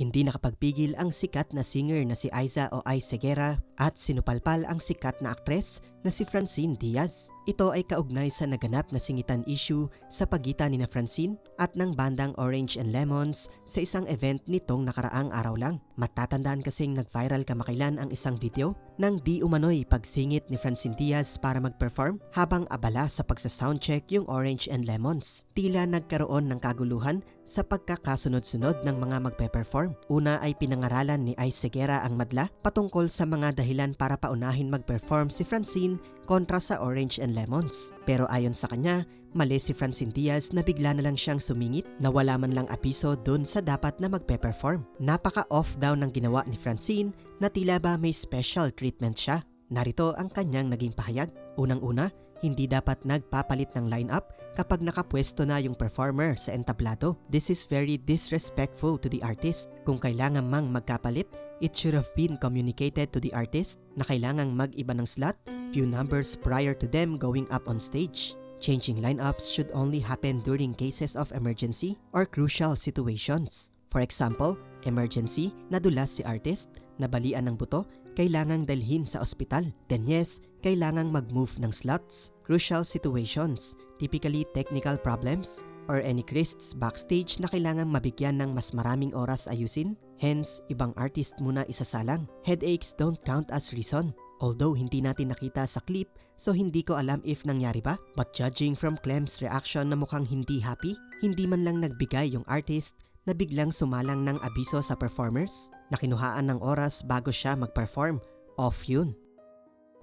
Hindi nakapagpigil ang sikat na singer na si Aiza o Ai Segura at sinupalpal ang sikat na aktres na si Francine Diaz. Ito ay kaugnay sa naganap na singitan issue sa pagitan ni na Francine at ng bandang Orange and Lemons sa isang event nitong nakaraang araw lang. Matatandaan kasing nag-viral kamakailan ang isang video ng di umano'y pagsingit ni Francine Diaz para mag-perform habang abala sa pagsa-soundcheck yung Orange and Lemons. Tila nagkaroon ng kaguluhan sa pagkakasunod-sunod ng mga magpe-perform. Una ay pinangaralan ni Ai Segura ang madla patungkol sa mga dahilan para paunahin mag-perform si Francine kontra sa Orange and Lemons. Pero ayon sa kanya, mali si Francine Diaz na bigla na lang siyang sumingit na wala man lang apiso dun sa dapat na magpe-perform. Napaka-off daw ng ginawa ni Francine na tila ba may special treatment siya. Narito ang kanyang naging pahayag. Unang-una, hindi dapat nagpapalit ng lineup kapag nakapwesto na yung performer sa entablado. This is very disrespectful to the artist. Kung kailangan mang magkapalit, it should have been communicated to the artist na kailangang mag-iba ng slot few numbers prior to them going up on stage. Changing lineups should only happen during cases of emergency or crucial situations. For example, emergency, nadulas si artist, nabalian ng buto, kailangang dalhin sa ospital. Then yes, kailangang mag-move ng slots. Crucial situations, typically technical problems, or any crisps backstage na kailangang mabigyan ng mas maraming oras ayusin. Hence, ibang artist muna isasalang. Headaches don't count as reason. Although hindi natin nakita sa clip, so hindi ko alam if nangyari ba. But judging from Clem's reaction na mukhang hindi happy, hindi man lang nagbigay yung artist na biglang sumalang ng abiso sa performers na kinuhaan ng oras bago siya mag-perform. Off yun.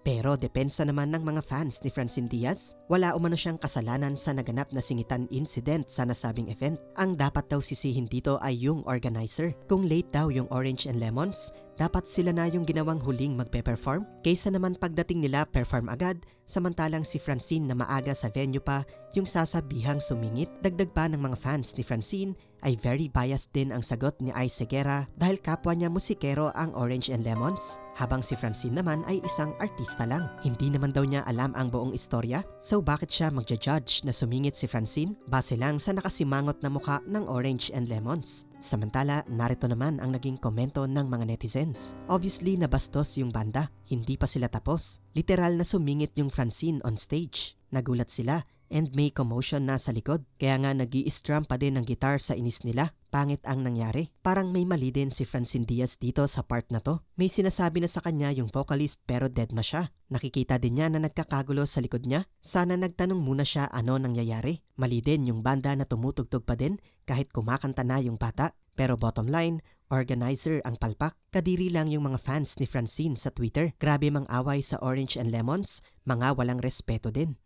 Pero depensa naman ng mga fans ni Francine Diaz, wala umano siyang kasalanan sa naganap na singitan incident sa nasabing event. Ang dapat daw sisihin dito ay yung organizer. Kung late daw yung Orange and Lemons, dapat sila na yung ginawang huling magpe-perform kaysa naman pagdating nila perform agad samantalang si Francine na maaga sa venue pa yung sasabihang sumingit. Dagdag pa ng mga fans ni Francine ay very biased din ang sagot ni Ai Segura dahil kapwa niya musikero ang Orange and Lemons habang si Francine naman ay isang artista lang. Hindi naman daw niya alam ang buong istorya so bakit siya magja-judge na sumingit si Francine base lang sa nakasimangot na muka ng Orange and Lemons. Samantala, narito naman ang naging komento ng mga netizens. Obviously, nabastos yung banda. Hindi pa sila tapos. Literal na sumingit yung Francine on stage. Nagulat sila and may commotion na sa likod. Kaya nga nag strum pa din ng guitar sa inis nila. Pangit ang nangyari. Parang may mali din si Francine Diaz dito sa part na to. May sinasabi na sa kanya yung vocalist pero dead na siya. Nakikita din niya na nagkakagulo sa likod niya. Sana nagtanong muna siya ano nangyayari. Mali din yung banda na tumutugtog pa din kahit kumakanta na yung bata. Pero bottom line, organizer ang palpak. Kadiri lang yung mga fans ni Francine sa Twitter. Grabe mang away sa Orange and Lemons, mga walang respeto din.